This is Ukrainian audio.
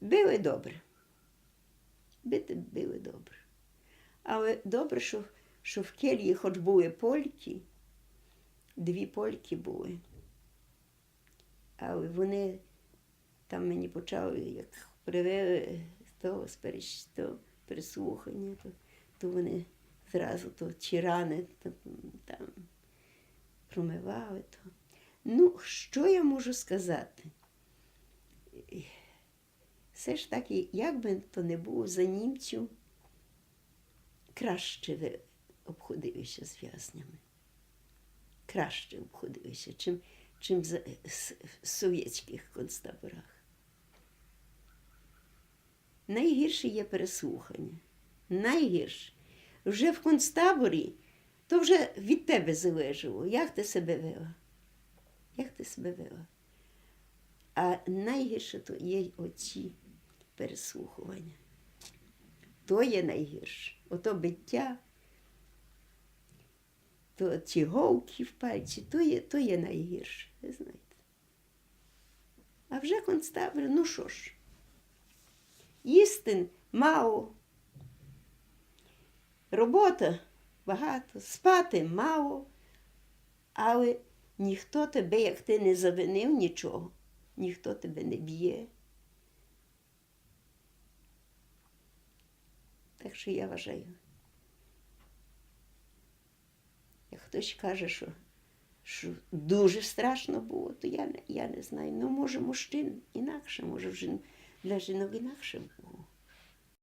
Били добре. Бити били добре. Але добре, що, що в кельї хоч були польки, дві польки були. Але вони там мені почали, як привели то, спереч, то прислухання, то, то вони зразу то ті рани то, там промивали. То. Ну, що я можу сказати? Все ж таки, як би то не було за німців, краще ви обходилися з в'язнями. Краще обходилися, чим, чим за, с- в совєтських концтаборах. Найгірше є переслухання. Найгірше. Вже в концтаборі то вже від тебе залежало, як ти себе вела. Як ти себе вела? А найгірше то є оці переслухування. То є найгірше. Ото биття, то ці голки в пальці, то є, то є найгірше, ви знаєте. А вже концтабір, ну що ж, їсти мало, робота багато, спати мало, але ніхто тебе, як ти не завинив нічого, ніхто тебе не б'є. Що я вважаю. Як хтось каже, що, що дуже страшно було, то я, я не знаю. Ну, може, мужчин інакше, може, для жінок інакше було.